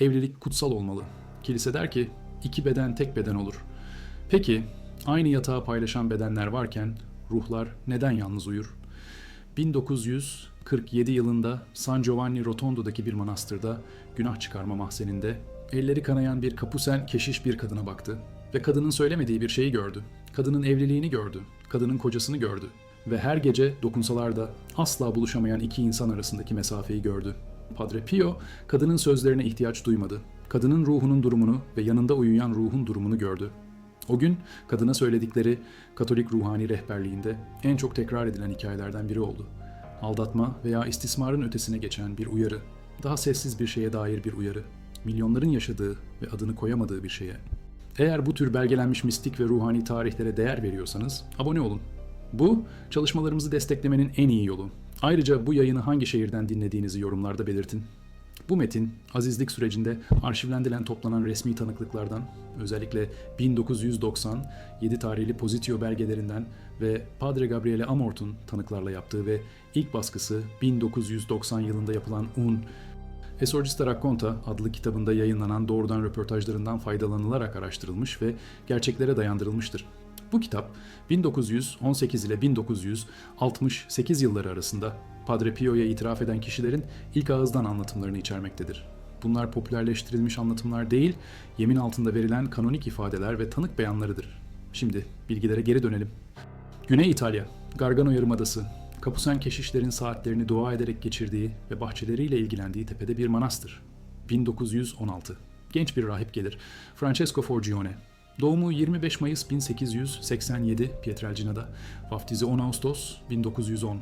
Evlilik kutsal olmalı. Kilise der ki iki beden tek beden olur. Peki aynı yatağı paylaşan bedenler varken ruhlar neden yalnız uyur? 1947 yılında San Giovanni Rotondo'daki bir manastırda günah çıkarma mahzeninde elleri kanayan bir kapusen keşiş bir kadına baktı ve kadının söylemediği bir şeyi gördü. Kadının evliliğini gördü, kadının kocasını gördü ve her gece dokunsalar da asla buluşamayan iki insan arasındaki mesafeyi gördü. Padre Pio kadının sözlerine ihtiyaç duymadı. Kadının ruhunun durumunu ve yanında uyuyan ruhun durumunu gördü. O gün kadına söyledikleri Katolik ruhani rehberliğinde en çok tekrar edilen hikayelerden biri oldu. Aldatma veya istismarın ötesine geçen bir uyarı, daha sessiz bir şeye dair bir uyarı, milyonların yaşadığı ve adını koyamadığı bir şeye. Eğer bu tür belgelenmiş mistik ve ruhani tarihlere değer veriyorsanız abone olun. Bu çalışmalarımızı desteklemenin en iyi yolu. Ayrıca bu yayını hangi şehirden dinlediğinizi yorumlarda belirtin. Bu metin, azizlik sürecinde arşivlendirilen toplanan resmi tanıklıklardan, özellikle 1997 tarihli Positio belgelerinden ve Padre Gabriele Amort'un tanıklarla yaptığı ve ilk baskısı 1990 yılında yapılan Un, Esorcista Racconta adlı kitabında yayınlanan doğrudan röportajlarından faydalanılarak araştırılmış ve gerçeklere dayandırılmıştır. Bu kitap 1918 ile 1968 yılları arasında Padre Pio'ya itiraf eden kişilerin ilk ağızdan anlatımlarını içermektedir. Bunlar popülerleştirilmiş anlatımlar değil, yemin altında verilen kanonik ifadeler ve tanık beyanlarıdır. Şimdi bilgilere geri dönelim. Güney İtalya, Gargano Yarımadası, Kapusen keşişlerin saatlerini dua ederek geçirdiği ve bahçeleriyle ilgilendiği tepede bir manastır. 1916. Genç bir rahip gelir. Francesco Forgione. Doğumu 25 Mayıs 1887 Pietrelcina'da. Vaftizi 10 Ağustos 1910.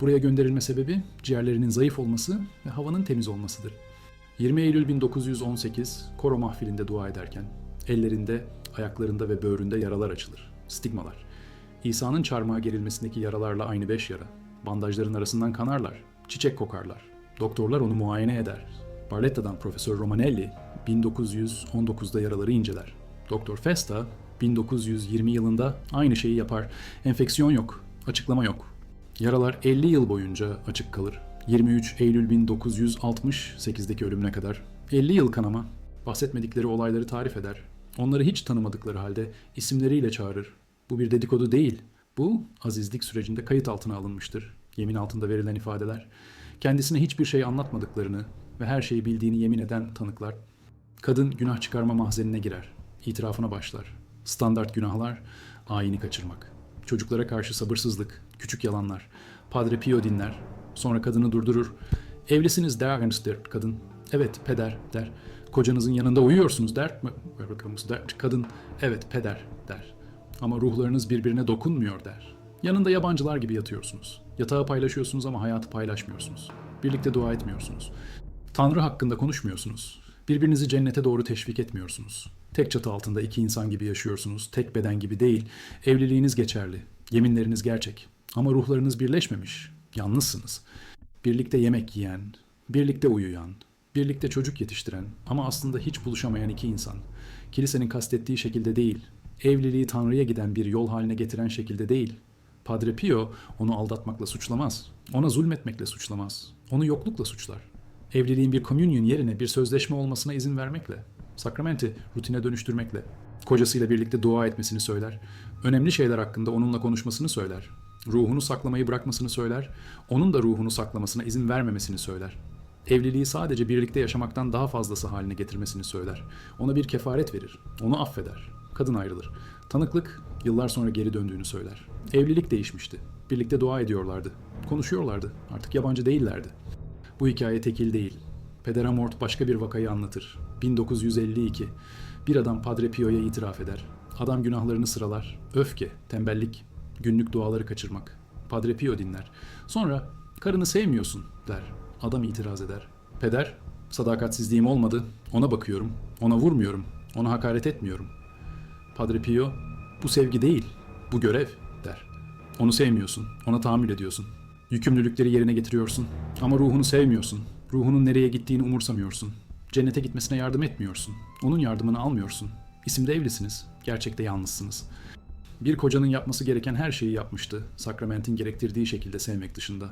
Buraya gönderilme sebebi ciğerlerinin zayıf olması ve havanın temiz olmasıdır. 20 Eylül 1918 koro mahfilinde dua ederken ellerinde, ayaklarında ve böğründe yaralar açılır. Stigmalar. İsa'nın çarmıha gerilmesindeki yaralarla aynı beş yara. Bandajların arasından kanarlar, çiçek kokarlar. Doktorlar onu muayene eder. Barletta'dan Profesör Romanelli 1919'da yaraları inceler. Doktor Festa 1920 yılında aynı şeyi yapar. Enfeksiyon yok, açıklama yok. Yaralar 50 yıl boyunca açık kalır. 23 Eylül 1968'deki ölümüne kadar. 50 yıl kanama. Bahsetmedikleri olayları tarif eder. Onları hiç tanımadıkları halde isimleriyle çağırır. Bu bir dedikodu değil. Bu azizlik sürecinde kayıt altına alınmıştır. Yemin altında verilen ifadeler. Kendisine hiçbir şey anlatmadıklarını ve her şeyi bildiğini yemin eden tanıklar. Kadın günah çıkarma mahzenine girer. İtirafına başlar. Standart günahlar, ayini kaçırmak. Çocuklara karşı sabırsızlık, küçük yalanlar. Padre Pio dinler. Sonra kadını durdurur. Evlisiniz der der kadın. Evet peder der. Kocanızın yanında uyuyorsunuz der. Der. Kadın evet peder der. Ama ruhlarınız birbirine dokunmuyor der. Yanında yabancılar gibi yatıyorsunuz. Yatağı paylaşıyorsunuz ama hayatı paylaşmıyorsunuz. Birlikte dua etmiyorsunuz. Tanrı hakkında konuşmuyorsunuz. Birbirinizi cennete doğru teşvik etmiyorsunuz. Tek çatı altında iki insan gibi yaşıyorsunuz. Tek beden gibi değil. Evliliğiniz geçerli. Yeminleriniz gerçek. Ama ruhlarınız birleşmemiş. Yalnızsınız. Birlikte yemek yiyen, birlikte uyuyan, birlikte çocuk yetiştiren ama aslında hiç buluşamayan iki insan. Kilisenin kastettiği şekilde değil, evliliği Tanrı'ya giden bir yol haline getiren şekilde değil. Padre Pio onu aldatmakla suçlamaz. Ona zulmetmekle suçlamaz. Onu yoklukla suçlar. Evliliğin bir communion yerine bir sözleşme olmasına izin vermekle. Sakramenti rutine dönüştürmekle. Kocasıyla birlikte dua etmesini söyler. Önemli şeyler hakkında onunla konuşmasını söyler. Ruhunu saklamayı bırakmasını söyler. Onun da ruhunu saklamasına izin vermemesini söyler. Evliliği sadece birlikte yaşamaktan daha fazlası haline getirmesini söyler. Ona bir kefaret verir. Onu affeder. Kadın ayrılır. Tanıklık yıllar sonra geri döndüğünü söyler. Evlilik değişmişti. Birlikte dua ediyorlardı. Konuşuyorlardı. Artık yabancı değillerdi. Bu hikaye tekil değil. Peder Amort başka bir vakayı anlatır. 1952. Bir adam Padre Pio'ya itiraf eder. Adam günahlarını sıralar. Öfke, tembellik, günlük duaları kaçırmak. Padre Pio dinler. Sonra karını sevmiyorsun der. Adam itiraz eder. Peder, sadakatsizliğim olmadı. Ona bakıyorum. Ona vurmuyorum. Ona hakaret etmiyorum. Padre Pio, bu sevgi değil, bu görev der. Onu sevmiyorsun, ona tahammül ediyorsun. Yükümlülükleri yerine getiriyorsun. Ama ruhunu sevmiyorsun. Ruhunun nereye gittiğini umursamıyorsun. Cennete gitmesine yardım etmiyorsun. Onun yardımını almıyorsun. İsimde evlisiniz. Gerçekte yalnızsınız. Bir kocanın yapması gereken her şeyi yapmıştı. Sakramentin gerektirdiği şekilde sevmek dışında.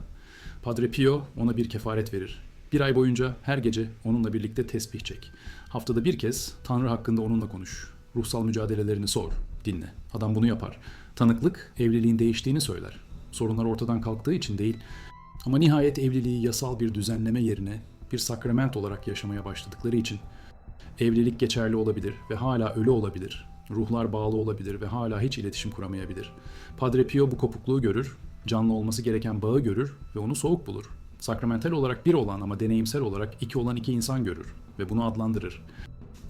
Padre Pio ona bir kefaret verir. Bir ay boyunca her gece onunla birlikte tesbih çek. Haftada bir kez Tanrı hakkında onunla konuş. Ruhsal mücadelelerini sor, dinle. Adam bunu yapar. Tanıklık evliliğin değiştiğini söyler. Sorunlar ortadan kalktığı için değil. Ama nihayet evliliği yasal bir düzenleme yerine bir sakrament olarak yaşamaya başladıkları için Evlilik geçerli olabilir ve hala ölü olabilir. Ruhlar bağlı olabilir ve hala hiç iletişim kuramayabilir. Padre Pio bu kopukluğu görür, canlı olması gereken bağı görür ve onu soğuk bulur. Sakramental olarak bir olan ama deneyimsel olarak iki olan iki insan görür ve bunu adlandırır.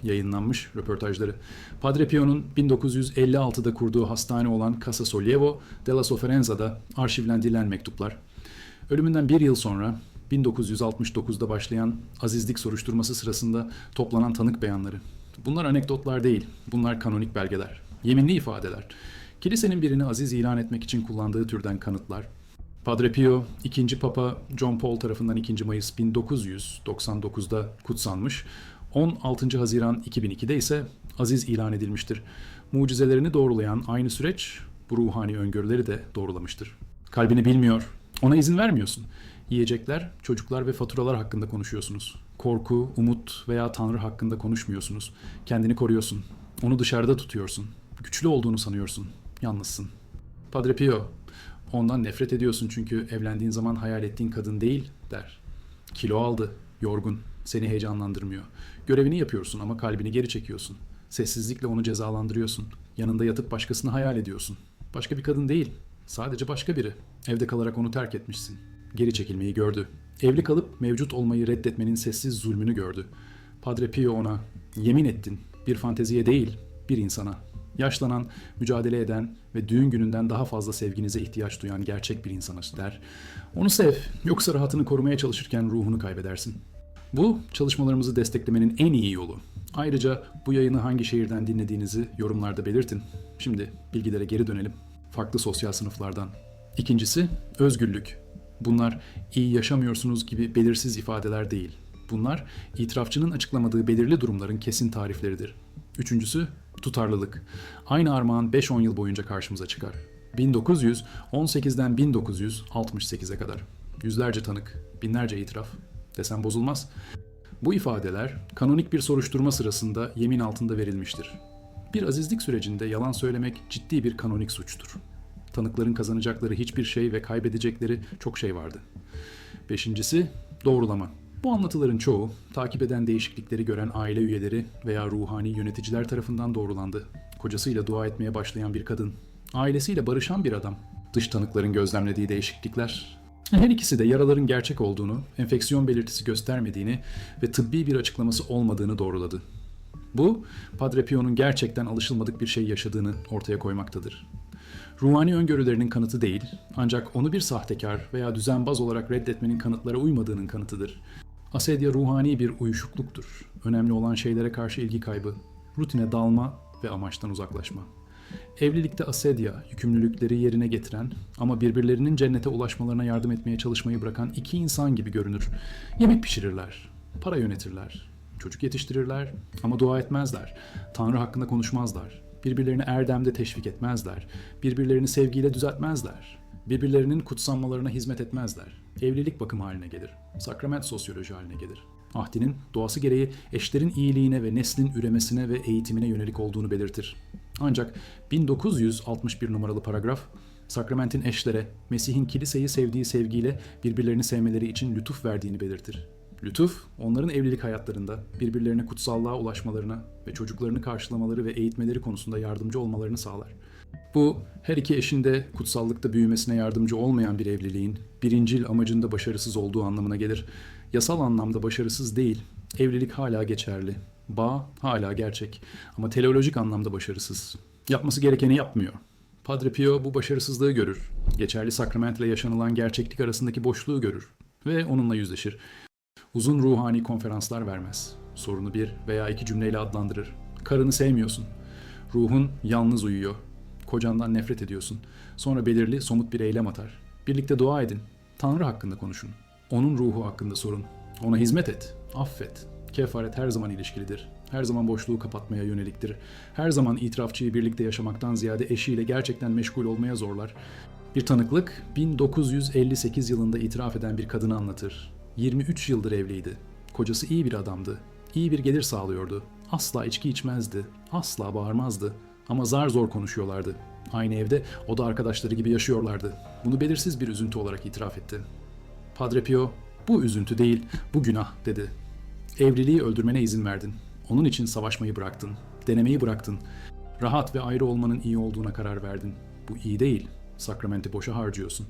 Yayınlanmış röportajları. Padre Pio'nun 1956'da kurduğu hastane olan Casa Solievo della Sofferenza'da arşivlendirilen mektuplar. Ölümünden bir yıl sonra 1969'da başlayan azizlik soruşturması sırasında toplanan tanık beyanları. Bunlar anekdotlar değil, bunlar kanonik belgeler, yeminli ifadeler. Kilisenin birini aziz ilan etmek için kullandığı türden kanıtlar. Padre Pio, 2. Papa John Paul tarafından 2. Mayıs 1999'da kutsanmış, 16. Haziran 2002'de ise aziz ilan edilmiştir. Mucizelerini doğrulayan aynı süreç bu ruhani öngörüleri de doğrulamıştır. Kalbini bilmiyor, ona izin vermiyorsun. Yiyecekler, çocuklar ve faturalar hakkında konuşuyorsunuz. Korku, umut veya Tanrı hakkında konuşmuyorsunuz. Kendini koruyorsun. Onu dışarıda tutuyorsun. Güçlü olduğunu sanıyorsun. Yalnızsın. Padre Pio, ondan nefret ediyorsun çünkü evlendiğin zaman hayal ettiğin kadın değil der. Kilo aldı, yorgun, seni heyecanlandırmıyor. Görevini yapıyorsun ama kalbini geri çekiyorsun. Sessizlikle onu cezalandırıyorsun. Yanında yatıp başkasını hayal ediyorsun. Başka bir kadın değil, sadece başka biri. Evde kalarak onu terk etmişsin geri çekilmeyi gördü. Evli kalıp mevcut olmayı reddetmenin sessiz zulmünü gördü. Padre Pio ona, yemin ettin bir fanteziye değil, bir insana. Yaşlanan, mücadele eden ve düğün gününden daha fazla sevginize ihtiyaç duyan gerçek bir insana der. Onu sev, yoksa rahatını korumaya çalışırken ruhunu kaybedersin. Bu, çalışmalarımızı desteklemenin en iyi yolu. Ayrıca bu yayını hangi şehirden dinlediğinizi yorumlarda belirtin. Şimdi bilgilere geri dönelim. Farklı sosyal sınıflardan. İkincisi, özgürlük. Bunlar iyi yaşamıyorsunuz gibi belirsiz ifadeler değil. Bunlar itirafçının açıklamadığı belirli durumların kesin tarifleridir. Üçüncüsü tutarlılık. Aynı armağan 5-10 yıl boyunca karşımıza çıkar. 1918'den 1968'e kadar. Yüzlerce tanık, binlerce itiraf. Desem bozulmaz. Bu ifadeler kanonik bir soruşturma sırasında yemin altında verilmiştir. Bir azizlik sürecinde yalan söylemek ciddi bir kanonik suçtur. Tanıkların kazanacakları hiçbir şey ve kaybedecekleri çok şey vardı. Beşincisi doğrulama. Bu anlatıların çoğu takip eden değişiklikleri gören aile üyeleri veya ruhani yöneticiler tarafından doğrulandı. Kocasıyla dua etmeye başlayan bir kadın, ailesiyle barışan bir adam, dış tanıkların gözlemlediği değişiklikler. Her ikisi de yaraların gerçek olduğunu, enfeksiyon belirtisi göstermediğini ve tıbbi bir açıklaması olmadığını doğruladı. Bu, Padre Pio'nun gerçekten alışılmadık bir şey yaşadığını ortaya koymaktadır. Ruhani öngörülerinin kanıtı değil, ancak onu bir sahtekar veya düzenbaz olarak reddetmenin kanıtlara uymadığının kanıtıdır. Asedya ruhani bir uyuşukluktur. Önemli olan şeylere karşı ilgi kaybı, rutine dalma ve amaçtan uzaklaşma. Evlilikte asedya, yükümlülükleri yerine getiren ama birbirlerinin cennete ulaşmalarına yardım etmeye çalışmayı bırakan iki insan gibi görünür. Yemek pişirirler, para yönetirler, çocuk yetiştirirler ama dua etmezler. Tanrı hakkında konuşmazlar. Birbirlerini erdemde teşvik etmezler. Birbirlerini sevgiyle düzeltmezler. Birbirlerinin kutsanmalarına hizmet etmezler. Evlilik bakım haline gelir. Sakrament sosyoloji haline gelir. Ahdinin doğası gereği eşlerin iyiliğine ve neslin üremesine ve eğitimine yönelik olduğunu belirtir. Ancak 1961 numaralı paragraf sakramentin eşlere Mesih'in kiliseyi sevdiği sevgiyle birbirlerini sevmeleri için lütuf verdiğini belirtir. Lütuf, onların evlilik hayatlarında birbirlerine kutsallığa ulaşmalarına ve çocuklarını karşılamaları ve eğitmeleri konusunda yardımcı olmalarını sağlar. Bu, her iki eşin de kutsallıkta büyümesine yardımcı olmayan bir evliliğin birincil amacında başarısız olduğu anlamına gelir. Yasal anlamda başarısız değil, evlilik hala geçerli, bağ hala gerçek ama teleolojik anlamda başarısız. Yapması gerekeni yapmıyor. Padre Pio bu başarısızlığı görür. Geçerli sakramentle yaşanılan gerçeklik arasındaki boşluğu görür ve onunla yüzleşir. Uzun ruhani konferanslar vermez. Sorunu bir veya iki cümleyle adlandırır. Karını sevmiyorsun. Ruhun yalnız uyuyor. Kocandan nefret ediyorsun. Sonra belirli somut bir eylem atar. Birlikte dua edin. Tanrı hakkında konuşun. Onun ruhu hakkında sorun. Ona hizmet et. Affet. Kefaret her zaman ilişkilidir. Her zaman boşluğu kapatmaya yöneliktir. Her zaman itirafçıyı birlikte yaşamaktan ziyade eşiyle gerçekten meşgul olmaya zorlar. Bir tanıklık 1958 yılında itiraf eden bir kadını anlatır. 23 yıldır evliydi. Kocası iyi bir adamdı. İyi bir gelir sağlıyordu. Asla içki içmezdi. Asla bağırmazdı. Ama zar zor konuşuyorlardı. Aynı evde o da arkadaşları gibi yaşıyorlardı. Bunu belirsiz bir üzüntü olarak itiraf etti. Padre Pio, bu üzüntü değil, bu günah dedi. Evliliği öldürmene izin verdin. Onun için savaşmayı bıraktın. Denemeyi bıraktın. Rahat ve ayrı olmanın iyi olduğuna karar verdin. Bu iyi değil. Sakramenti boşa harcıyorsun.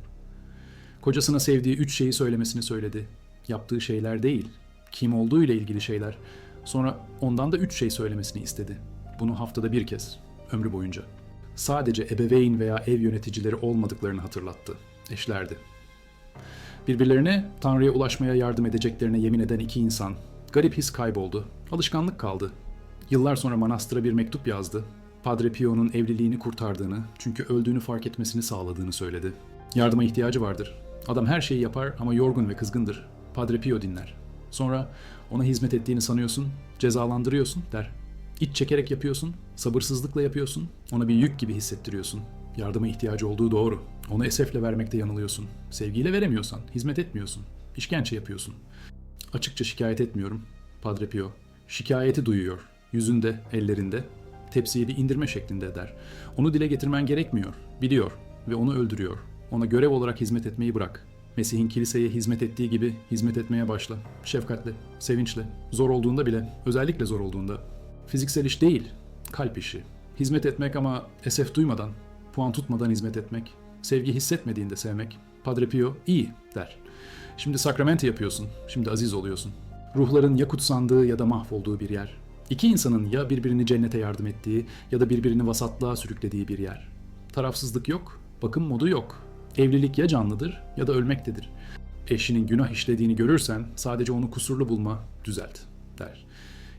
Kocasına sevdiği üç şeyi söylemesini söyledi. Yaptığı şeyler değil, kim olduğu ile ilgili şeyler. Sonra ondan da üç şey söylemesini istedi. Bunu haftada bir kez, ömrü boyunca. Sadece ebeveyn veya ev yöneticileri olmadıklarını hatırlattı. Eşlerdi. Birbirlerine Tanrı'ya ulaşmaya yardım edeceklerine yemin eden iki insan. Garip his kayboldu. Alışkanlık kaldı. Yıllar sonra manastıra bir mektup yazdı. Padre Pio'nun evliliğini kurtardığını, çünkü öldüğünü fark etmesini sağladığını söyledi. Yardıma ihtiyacı vardır. Adam her şeyi yapar ama yorgun ve kızgındır. Padre Pio dinler. Sonra ona hizmet ettiğini sanıyorsun, cezalandırıyorsun der. İç çekerek yapıyorsun, sabırsızlıkla yapıyorsun, ona bir yük gibi hissettiriyorsun. Yardıma ihtiyacı olduğu doğru. Onu esefle vermekte yanılıyorsun. Sevgiyle veremiyorsan, hizmet etmiyorsun. İşkence yapıyorsun. Açıkça şikayet etmiyorum. Padre Pio. Şikayeti duyuyor. Yüzünde, ellerinde. Tepsiyi bir indirme şeklinde eder. Onu dile getirmen gerekmiyor. Biliyor ve onu öldürüyor. Ona görev olarak hizmet etmeyi bırak. Mesih'in kiliseye hizmet ettiği gibi hizmet etmeye başla. Şefkatle, sevinçle, zor olduğunda bile, özellikle zor olduğunda. Fiziksel iş değil, kalp işi. Hizmet etmek ama esef duymadan, puan tutmadan hizmet etmek, sevgi hissetmediğinde sevmek. Padre Pio iyi der. Şimdi sakramenti yapıyorsun, şimdi aziz oluyorsun. Ruhların ya kutsandığı ya da mahvolduğu bir yer. İki insanın ya birbirini cennete yardım ettiği ya da birbirini vasatlığa sürüklediği bir yer. Tarafsızlık yok, bakım modu yok. Evlilik ya canlıdır ya da ölmektedir. Eşinin günah işlediğini görürsen sadece onu kusurlu bulma, düzelt der.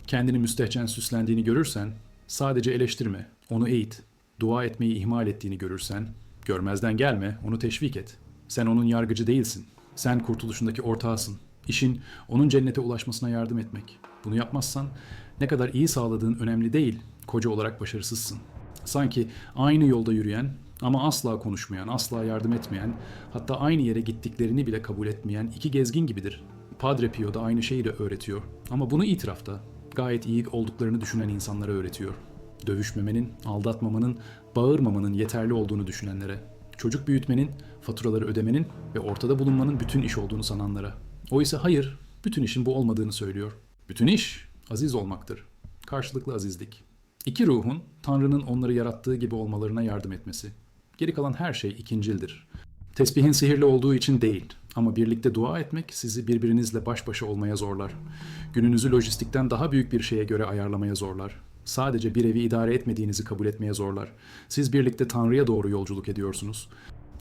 Kendini müstehcen süslendiğini görürsen sadece eleştirme, onu eğit. Dua etmeyi ihmal ettiğini görürsen görmezden gelme, onu teşvik et. Sen onun yargıcı değilsin. Sen kurtuluşundaki ortağısın. İşin onun cennete ulaşmasına yardım etmek. Bunu yapmazsan ne kadar iyi sağladığın önemli değil. Koca olarak başarısızsın. Sanki aynı yolda yürüyen ama asla konuşmayan, asla yardım etmeyen, hatta aynı yere gittiklerini bile kabul etmeyen iki gezgin gibidir. Padre Pio da aynı şeyi de öğretiyor. Ama bunu itirafta gayet iyi olduklarını düşünen insanlara öğretiyor. Dövüşmemenin, aldatmamanın, bağırmamanın yeterli olduğunu düşünenlere. Çocuk büyütmenin, faturaları ödemenin ve ortada bulunmanın bütün iş olduğunu sananlara. O ise hayır, bütün işin bu olmadığını söylüyor. Bütün iş aziz olmaktır. Karşılıklı azizlik. İki ruhun Tanrı'nın onları yarattığı gibi olmalarına yardım etmesi. Geri kalan her şey ikincildir. Tesbihin sihirli olduğu için değil ama birlikte dua etmek sizi birbirinizle baş başa olmaya zorlar. Gününüzü lojistikten daha büyük bir şeye göre ayarlamaya zorlar. Sadece bir evi idare etmediğinizi kabul etmeye zorlar. Siz birlikte Tanrı'ya doğru yolculuk ediyorsunuz.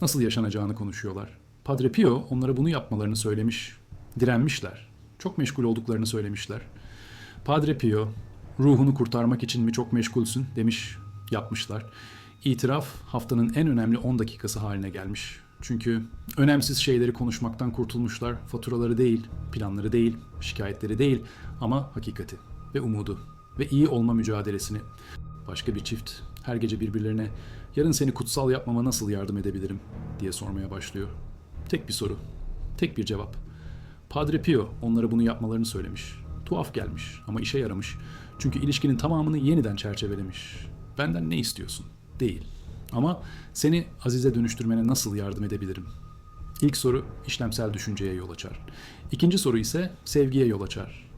Nasıl yaşanacağını konuşuyorlar. Padre Pio onlara bunu yapmalarını söylemiş. Direnmişler. Çok meşgul olduklarını söylemişler. Padre Pio, ruhunu kurtarmak için mi çok meşgulsün demiş, yapmışlar. İtiraf haftanın en önemli 10 dakikası haline gelmiş. Çünkü önemsiz şeyleri konuşmaktan kurtulmuşlar. Faturaları değil, planları değil, şikayetleri değil ama hakikati ve umudu ve iyi olma mücadelesini. Başka bir çift her gece birbirlerine yarın seni kutsal yapmama nasıl yardım edebilirim diye sormaya başlıyor. Tek bir soru, tek bir cevap. Padre Pio onlara bunu yapmalarını söylemiş. Tuhaf gelmiş ama işe yaramış. Çünkü ilişkinin tamamını yeniden çerçevelemiş. Benden ne istiyorsun? Değil. Ama seni Azize dönüştürmene nasıl yardım edebilirim? İlk soru işlemsel düşünceye yol açar. İkinci soru ise sevgiye yol açar.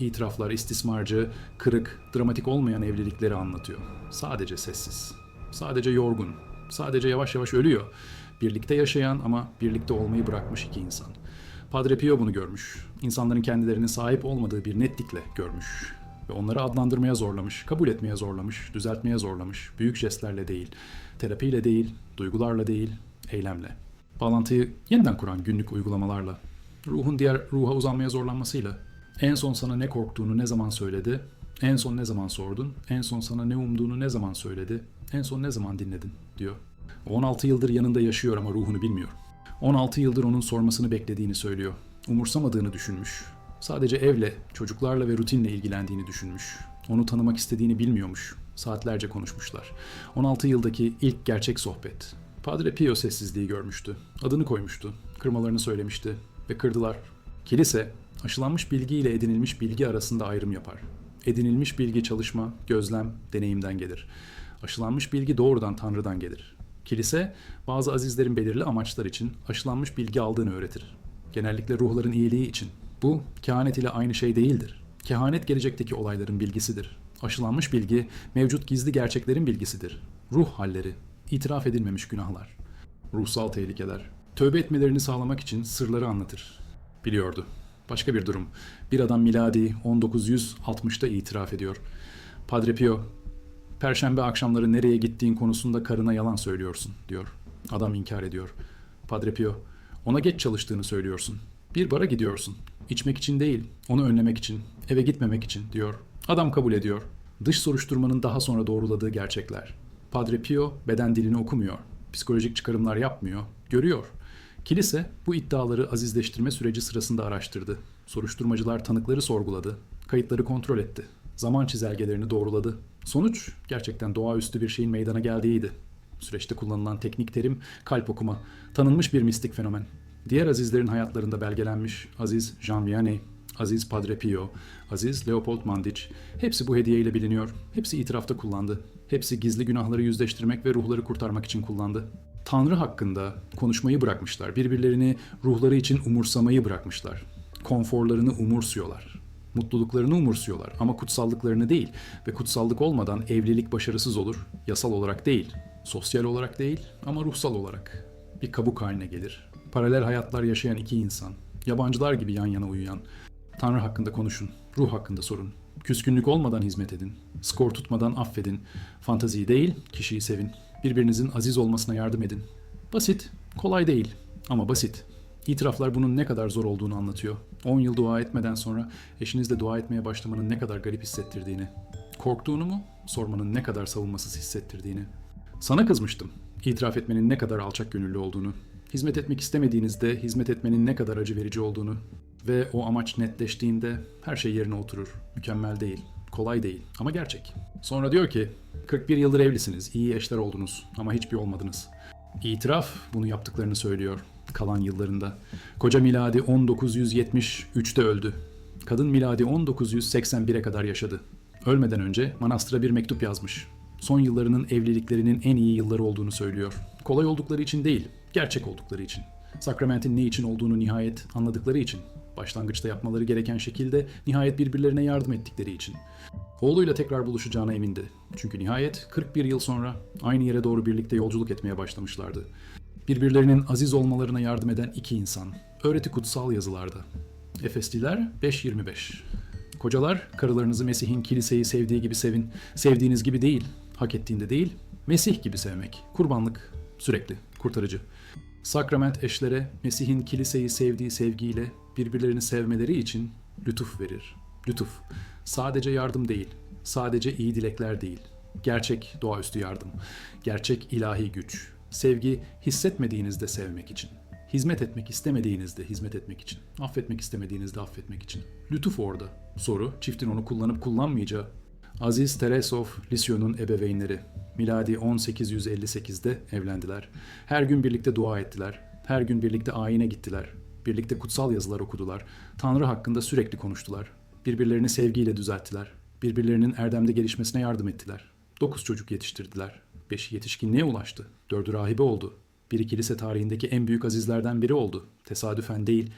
İtiraflar istismarcı, kırık, dramatik olmayan evlilikleri anlatıyor. Sadece sessiz. Sadece yorgun. Sadece yavaş yavaş ölüyor. Birlikte yaşayan ama birlikte olmayı bırakmış iki insan. Padre Pio bunu görmüş. İnsanların kendilerine sahip olmadığı bir netlikle görmüş. Ve onları adlandırmaya zorlamış, kabul etmeye zorlamış, düzeltmeye zorlamış. Büyük jestlerle değil, terapiyle değil, duygularla değil, eylemle. Bağlantıyı yeniden kuran günlük uygulamalarla. Ruhun diğer ruha uzanmaya zorlanmasıyla. En son sana ne korktuğunu ne zaman söyledi? En son ne zaman sordun? En son sana ne umduğunu ne zaman söyledi? En son ne zaman dinledin? diyor. 16 yıldır yanında yaşıyor ama ruhunu bilmiyor. 16 yıldır onun sormasını beklediğini söylüyor. Umursamadığını düşünmüş. Sadece evle, çocuklarla ve rutinle ilgilendiğini düşünmüş. Onu tanımak istediğini bilmiyormuş. Saatlerce konuşmuşlar. 16 yıldaki ilk gerçek sohbet. Padre Pio sessizliği görmüştü. Adını koymuştu. Kırmalarını söylemişti. Ve kırdılar. Kilise, aşılanmış bilgi ile edinilmiş bilgi arasında ayrım yapar. Edinilmiş bilgi çalışma, gözlem, deneyimden gelir. Aşılanmış bilgi doğrudan Tanrı'dan gelir. Kilise, bazı azizlerin belirli amaçlar için aşılanmış bilgi aldığını öğretir. Genellikle ruhların iyiliği için. Bu, kehanet ile aynı şey değildir. Kehanet gelecekteki olayların bilgisidir. Aşılanmış bilgi, mevcut gizli gerçeklerin bilgisidir. Ruh halleri, itiraf edilmemiş günahlar, ruhsal tehlikeler. Tövbe etmelerini sağlamak için sırları anlatır. Biliyordu. Başka bir durum. Bir adam miladi 1960'ta itiraf ediyor. Padre Pio, Perşembe akşamları nereye gittiğin konusunda karına yalan söylüyorsun, diyor. Adam inkar ediyor. Padre Pio, ona geç çalıştığını söylüyorsun. Bir bara gidiyorsun. İçmek için değil, onu önlemek için, eve gitmemek için, diyor. Adam kabul ediyor. Dış soruşturmanın daha sonra doğruladığı gerçekler. Padre Pio beden dilini okumuyor. Psikolojik çıkarımlar yapmıyor, görüyor. Kilise bu iddiaları azizleştirme süreci sırasında araştırdı. Soruşturmacılar tanıkları sorguladı, kayıtları kontrol etti. Zaman çizelgelerini doğruladı. Sonuç gerçekten doğaüstü bir şeyin meydana geldiğiydi. Süreçte kullanılan teknik terim kalp okuma, tanınmış bir mistik fenomen. Diğer azizlerin hayatlarında belgelenmiş Aziz Jean Vianney, Aziz Padre Pio, Aziz Leopold Mandic, hepsi bu hediyeyle biliniyor. Hepsi itirafta kullandı. Hepsi gizli günahları yüzleştirmek ve ruhları kurtarmak için kullandı. Tanrı hakkında konuşmayı bırakmışlar. Birbirlerini ruhları için umursamayı bırakmışlar. Konforlarını umursuyorlar. Mutluluklarını umursuyorlar ama kutsallıklarını değil ve kutsallık olmadan evlilik başarısız olur. Yasal olarak değil, sosyal olarak değil ama ruhsal olarak. Bir kabuk haline gelir. Paralel hayatlar yaşayan iki insan, yabancılar gibi yan yana uyuyan. Tanrı hakkında konuşun, ruh hakkında sorun. Küskünlük olmadan hizmet edin. Skor tutmadan affedin. Fantaziyi değil, kişiyi sevin. Birbirinizin aziz olmasına yardım edin. Basit, kolay değil ama basit. İtiraflar bunun ne kadar zor olduğunu anlatıyor. 10 yıl dua etmeden sonra eşinizle dua etmeye başlamanın ne kadar garip hissettirdiğini. Korktuğunu mu, sormanın ne kadar savunmasız hissettirdiğini. Sana kızmıştım. İtiraf etmenin ne kadar alçak gönüllü olduğunu. Hizmet etmek istemediğinizde hizmet etmenin ne kadar acı verici olduğunu. Ve o amaç netleştiğinde her şey yerine oturur. Mükemmel değil, kolay değil ama gerçek. Sonra diyor ki 41 yıldır evlisiniz, iyi eşler oldunuz ama hiçbir olmadınız. İtiraf bunu yaptıklarını söylüyor kalan yıllarında. Koca miladi 1973'te öldü. Kadın miladi 1981'e kadar yaşadı. Ölmeden önce manastıra bir mektup yazmış. Son yıllarının evliliklerinin en iyi yılları olduğunu söylüyor. Kolay oldukları için değil, gerçek oldukları için. Sakramentin ne için olduğunu nihayet anladıkları için. Başlangıçta yapmaları gereken şekilde nihayet birbirlerine yardım ettikleri için. Oğluyla tekrar buluşacağına emindi. Çünkü nihayet 41 yıl sonra aynı yere doğru birlikte yolculuk etmeye başlamışlardı. Birbirlerinin aziz olmalarına yardım eden iki insan. Öğreti kutsal yazılarda. Efesliler 5.25 Kocalar, karılarınızı Mesih'in kiliseyi sevdiği gibi sevin. Sevdiğiniz gibi değil, hak ettiğinde değil, Mesih gibi sevmek. Kurbanlık, sürekli, kurtarıcı. Sakrament eşlere Mesih'in kiliseyi sevdiği sevgiyle birbirlerini sevmeleri için lütuf verir. Lütuf. Sadece yardım değil, sadece iyi dilekler değil. Gerçek doğaüstü yardım, gerçek ilahi güç. Sevgi hissetmediğinizde sevmek için. Hizmet etmek istemediğinizde hizmet etmek için. Affetmek istemediğinizde affetmek için. Lütuf orada. Soru, çiftin onu kullanıp kullanmayacağı. Aziz Teresov Lisyon'un ebeveynleri. Miladi 1858'de evlendiler. Her gün birlikte dua ettiler. Her gün birlikte ayine gittiler. Birlikte kutsal yazılar okudular. Tanrı hakkında sürekli konuştular. Birbirlerini sevgiyle düzelttiler. Birbirlerinin erdemde gelişmesine yardım ettiler. Dokuz çocuk yetiştirdiler. Beşi yetişkinliğe ulaştı. Dördü rahibe oldu. Biri kilise tarihindeki en büyük azizlerden biri oldu. Tesadüfen değil.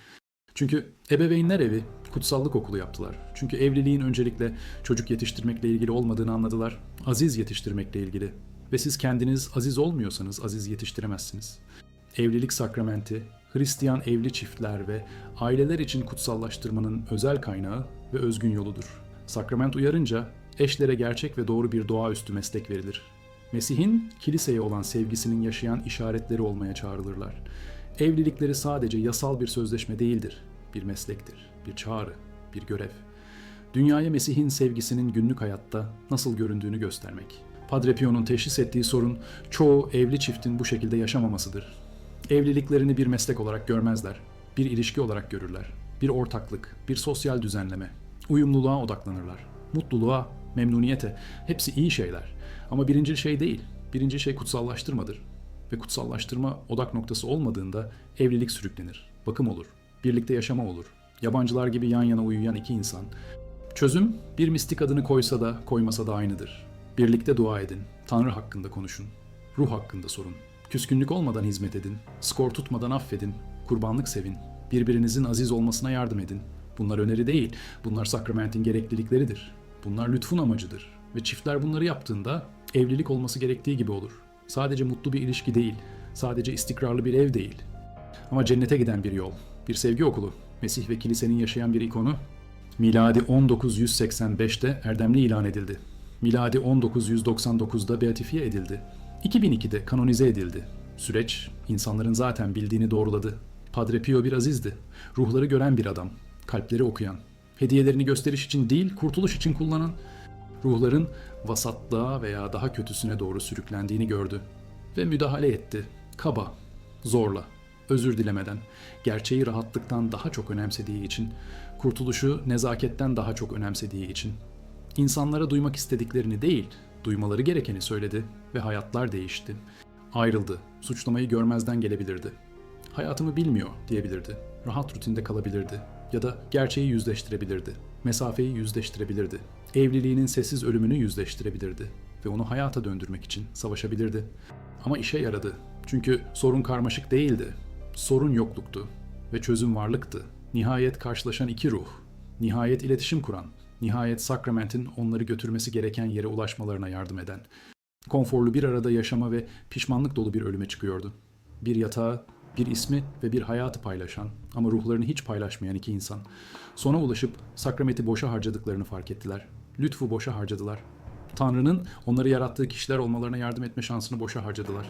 Çünkü ebeveynler evi kutsallık okulu yaptılar. Çünkü evliliğin öncelikle çocuk yetiştirmekle ilgili olmadığını anladılar. Aziz yetiştirmekle ilgili. Ve siz kendiniz aziz olmuyorsanız aziz yetiştiremezsiniz. Evlilik sakramenti, Hristiyan evli çiftler ve aileler için kutsallaştırmanın özel kaynağı ve özgün yoludur. Sakrament uyarınca eşlere gerçek ve doğru bir doğaüstü meslek verilir. Mesih'in kiliseye olan sevgisinin yaşayan işaretleri olmaya çağrılırlar. Evlilikleri sadece yasal bir sözleşme değildir, bir meslektir, bir çağrı, bir görev. Dünyaya Mesih'in sevgisinin günlük hayatta nasıl göründüğünü göstermek. Padre Pio'nun teşhis ettiği sorun çoğu evli çiftin bu şekilde yaşamamasıdır. Evliliklerini bir meslek olarak görmezler, bir ilişki olarak görürler. Bir ortaklık, bir sosyal düzenleme. Uyumluluğa odaklanırlar. Mutluluğa, memnuniyete, hepsi iyi şeyler. Ama birincil şey değil. Birinci şey kutsallaştırmadır. Ve kutsallaştırma odak noktası olmadığında evlilik sürüklenir. Bakım olur. Birlikte yaşama olur. Yabancılar gibi yan yana uyuyan iki insan. Çözüm bir mistik adını koysa da koymasa da aynıdır. Birlikte dua edin. Tanrı hakkında konuşun. Ruh hakkında sorun. Küskünlük olmadan hizmet edin. Skor tutmadan affedin. Kurbanlık sevin. Birbirinizin aziz olmasına yardım edin. Bunlar öneri değil. Bunlar sakramentin gereklilikleridir. Bunlar lütfun amacıdır. Ve çiftler bunları yaptığında evlilik olması gerektiği gibi olur. Sadece mutlu bir ilişki değil. Sadece istikrarlı bir ev değil. Ama cennete giden bir yol. Bir sevgi okulu. Mesih ve kilisenin yaşayan bir ikonu. Miladi 1985'te erdemli ilan edildi. Miladi 1999'da beatifiye edildi. 2002'de kanonize edildi. Süreç insanların zaten bildiğini doğruladı. Padre Pio bir azizdi. Ruhları gören bir adam. Kalpleri okuyan. Hediyelerini gösteriş için değil, kurtuluş için kullanan. Ruhların vasatlığa veya daha kötüsüne doğru sürüklendiğini gördü. Ve müdahale etti. Kaba, zorla, özür dilemeden, gerçeği rahatlıktan daha çok önemsediği için, kurtuluşu nezaketten daha çok önemsediği için, insanlara duymak istediklerini değil, duymaları gerekeni söyledi ve hayatlar değişti. Ayrıldı, suçlamayı görmezden gelebilirdi. Hayatımı bilmiyor diyebilirdi. Rahat rutinde kalabilirdi ya da gerçeği yüzleştirebilirdi. Mesafeyi yüzleştirebilirdi. Evliliğinin sessiz ölümünü yüzleştirebilirdi ve onu hayata döndürmek için savaşabilirdi. Ama işe yaradı. Çünkü sorun karmaşık değildi. Sorun yokluktu ve çözüm varlıktı. Nihayet karşılaşan iki ruh, nihayet iletişim kuran, nihayet sakramentin onları götürmesi gereken yere ulaşmalarına yardım eden. Konforlu bir arada yaşama ve pişmanlık dolu bir ölüme çıkıyordu. Bir yatağı, bir ismi ve bir hayatı paylaşan ama ruhlarını hiç paylaşmayan iki insan. Sona ulaşıp sakramenti boşa harcadıklarını fark ettiler. Lütfu boşa harcadılar. Tanrı'nın onları yarattığı kişiler olmalarına yardım etme şansını boşa harcadılar.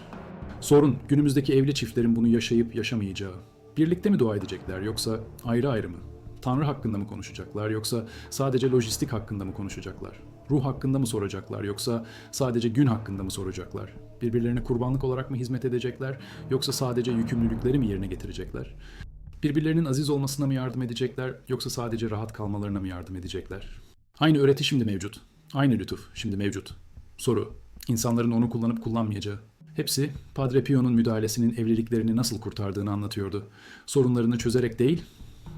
Sorun günümüzdeki evli çiftlerin bunu yaşayıp yaşamayacağı. Birlikte mi dua edecekler yoksa ayrı ayrı mı? Tanrı hakkında mı konuşacaklar yoksa sadece lojistik hakkında mı konuşacaklar? Ruh hakkında mı soracaklar yoksa sadece gün hakkında mı soracaklar? Birbirlerine kurbanlık olarak mı hizmet edecekler yoksa sadece yükümlülükleri mi yerine getirecekler? Birbirlerinin aziz olmasına mı yardım edecekler yoksa sadece rahat kalmalarına mı yardım edecekler? Aynı öğreti şimdi mevcut. Aynı lütuf şimdi mevcut. Soru, insanların onu kullanıp kullanmayacağı. Hepsi Padre Pio'nun müdahalesinin evliliklerini nasıl kurtardığını anlatıyordu. Sorunlarını çözerek değil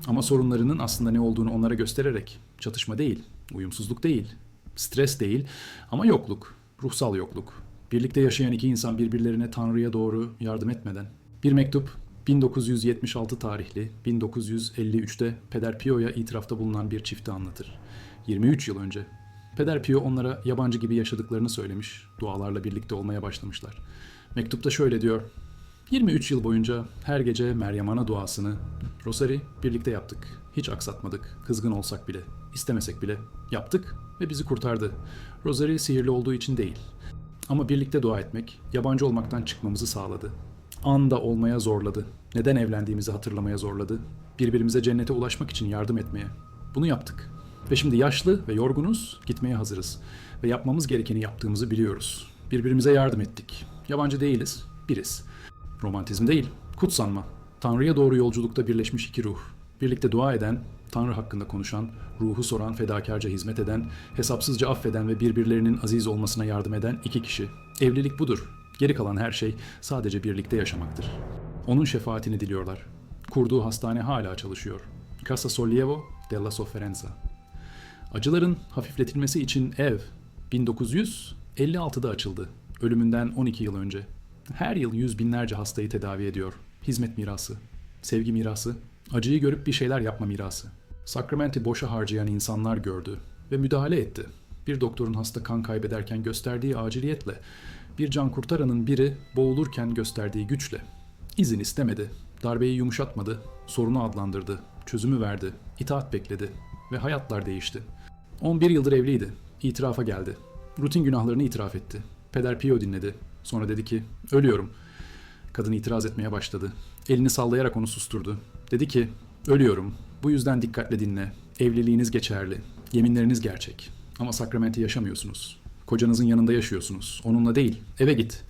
ama sorunlarının aslında ne olduğunu onlara göstererek. Çatışma değil, uyumsuzluk değil, stres değil ama yokluk, ruhsal yokluk. Birlikte yaşayan iki insan birbirlerine Tanrı'ya doğru yardım etmeden. Bir mektup 1976 tarihli 1953'te Peder Pio'ya itirafta bulunan bir çifti anlatır. 23 yıl önce. Peder Pio onlara yabancı gibi yaşadıklarını söylemiş, dualarla birlikte olmaya başlamışlar. Mektupta şöyle diyor. 23 yıl boyunca her gece Meryem Ana duasını, Rosary birlikte yaptık. Hiç aksatmadık, kızgın olsak bile, istemesek bile. Yaptık ve bizi kurtardı. Rosary sihirli olduğu için değil. Ama birlikte dua etmek, yabancı olmaktan çıkmamızı sağladı. Anda olmaya zorladı. Neden evlendiğimizi hatırlamaya zorladı. Birbirimize cennete ulaşmak için yardım etmeye. Bunu yaptık. Ve şimdi yaşlı ve yorgunuz, gitmeye hazırız. Ve yapmamız gerekeni yaptığımızı biliyoruz. Birbirimize yardım ettik. Yabancı değiliz, biriz. Romantizm değil, kutsanma. Tanrı'ya doğru yolculukta birleşmiş iki ruh. Birlikte dua eden, Tanrı hakkında konuşan, ruhu soran, fedakarca hizmet eden, hesapsızca affeden ve birbirlerinin aziz olmasına yardım eden iki kişi. Evlilik budur. Geri kalan her şey sadece birlikte yaşamaktır. Onun şefaatini diliyorlar. Kurduğu hastane hala çalışıyor. Casa Sollievo della Sofferenza. Acıların hafifletilmesi için ev 1956'da açıldı. Ölümünden 12 yıl önce. Her yıl yüz binlerce hastayı tedavi ediyor. Hizmet mirası, sevgi mirası, acıyı görüp bir şeyler yapma mirası. Sakramenti boşa harcayan insanlar gördü ve müdahale etti. Bir doktorun hasta kan kaybederken gösterdiği aciliyetle, bir can kurtaranın biri boğulurken gösterdiği güçle. İzin istemedi, darbeyi yumuşatmadı, sorunu adlandırdı, çözümü verdi, itaat bekledi ve hayatlar değişti. 11 yıldır evliydi, itirafa geldi. Rutin günahlarını itiraf etti. Peder Pio dinledi. Sonra dedi ki, ölüyorum. Kadın itiraz etmeye başladı. Elini sallayarak onu susturdu. Dedi ki, ölüyorum. Bu yüzden dikkatle dinle. Evliliğiniz geçerli. Yeminleriniz gerçek. Ama sakramenti yaşamıyorsunuz. Kocanızın yanında yaşıyorsunuz. Onunla değil, eve git.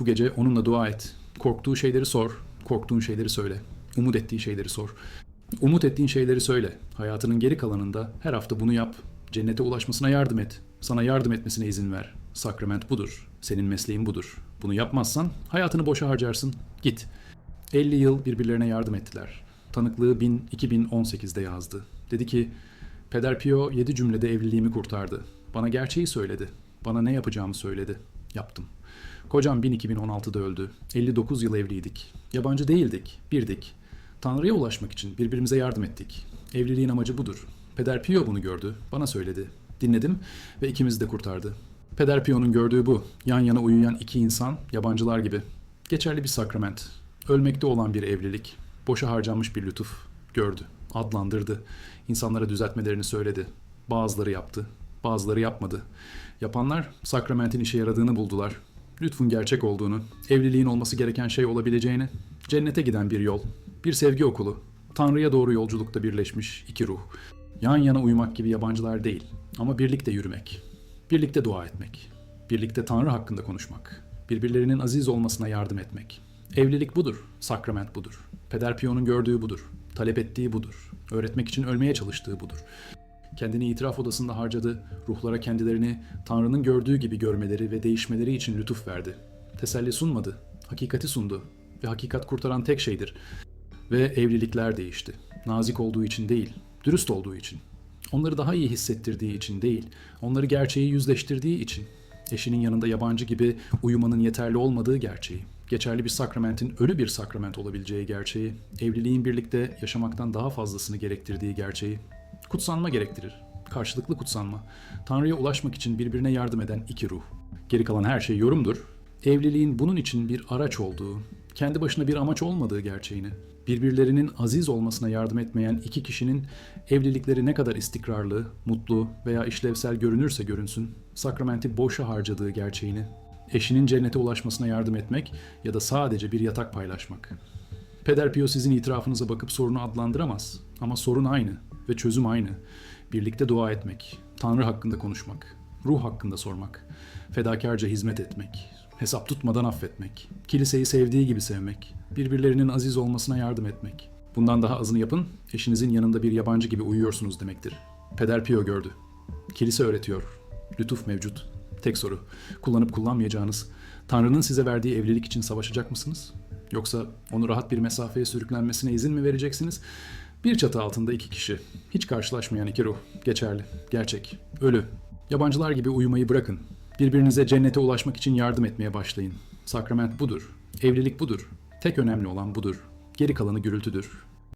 Bu gece onunla dua et. Korktuğu şeyleri sor. Korktuğun şeyleri söyle. Umut ettiği şeyleri sor. Umut ettiğin şeyleri söyle. Hayatının geri kalanında her hafta bunu yap. Cennete ulaşmasına yardım et. Sana yardım etmesine izin ver. Sakrament budur. Senin mesleğin budur. Bunu yapmazsan hayatını boşa harcarsın. Git. 50 yıl birbirlerine yardım ettiler. Tanıklığı 1000 2018'de yazdı. Dedi ki, Peder Pio 7 cümlede evliliğimi kurtardı. Bana gerçeği söyledi. Bana ne yapacağımı söyledi. Yaptım. Kocam 1000 2016'da öldü. 59 yıl evliydik. Yabancı değildik, birdik. Tanrı'ya ulaşmak için birbirimize yardım ettik. Evliliğin amacı budur. Peder Pio bunu gördü, bana söyledi. Dinledim ve ikimizi de kurtardı. Peder Pio'nun gördüğü bu. Yan yana uyuyan iki insan, yabancılar gibi. Geçerli bir sakrament. Ölmekte olan bir evlilik. Boşa harcanmış bir lütuf. Gördü, adlandırdı. İnsanlara düzeltmelerini söyledi. Bazıları yaptı, bazıları yapmadı. Yapanlar sakramentin işe yaradığını buldular. Lütfun gerçek olduğunu, evliliğin olması gereken şey olabileceğini, cennete giden bir yol, bir sevgi okulu, Tanrı'ya doğru yolculukta birleşmiş iki ruh. Yan yana uyumak gibi yabancılar değil ama birlikte yürümek, birlikte dua etmek, birlikte Tanrı hakkında konuşmak, birbirlerinin aziz olmasına yardım etmek. Evlilik budur, sakrament budur. Peder Pio'nun gördüğü budur, talep ettiği budur, öğretmek için ölmeye çalıştığı budur. Kendini itiraf odasında harcadı, ruhlara kendilerini Tanrı'nın gördüğü gibi görmeleri ve değişmeleri için lütuf verdi. Teselli sunmadı, hakikati sundu ve hakikat kurtaran tek şeydir. Ve evlilikler değişti. Nazik olduğu için değil, dürüst olduğu için. Onları daha iyi hissettirdiği için değil, onları gerçeği yüzleştirdiği için. Eşinin yanında yabancı gibi uyumanın yeterli olmadığı gerçeği. Geçerli bir sakramentin ölü bir sakrament olabileceği gerçeği. Evliliğin birlikte yaşamaktan daha fazlasını gerektirdiği gerçeği. Kutsanma gerektirir. Karşılıklı kutsanma. Tanrı'ya ulaşmak için birbirine yardım eden iki ruh. Geri kalan her şey yorumdur. Evliliğin bunun için bir araç olduğu, kendi başına bir amaç olmadığı gerçeğini, birbirlerinin aziz olmasına yardım etmeyen iki kişinin evlilikleri ne kadar istikrarlı, mutlu veya işlevsel görünürse görünsün, sakramenti boşa harcadığı gerçeğini, eşinin cennete ulaşmasına yardım etmek ya da sadece bir yatak paylaşmak. Peder Pio sizin itirafınıza bakıp sorunu adlandıramaz ama sorun aynı ve çözüm aynı. Birlikte dua etmek, Tanrı hakkında konuşmak, ruh hakkında sormak, fedakarca hizmet etmek, hesap tutmadan affetmek, kiliseyi sevdiği gibi sevmek, birbirlerinin aziz olmasına yardım etmek. Bundan daha azını yapın, eşinizin yanında bir yabancı gibi uyuyorsunuz demektir. Peder Pio gördü. Kilise öğretiyor. Lütuf mevcut. Tek soru, kullanıp kullanmayacağınız, Tanrı'nın size verdiği evlilik için savaşacak mısınız? Yoksa onu rahat bir mesafeye sürüklenmesine izin mi vereceksiniz? Bir çatı altında iki kişi, hiç karşılaşmayan iki ruh, geçerli, gerçek, ölü. Yabancılar gibi uyumayı bırakın. Birbirinize cennete ulaşmak için yardım etmeye başlayın. Sakrament budur, evlilik budur. Tek önemli olan budur. Geri kalanı gürültüdür.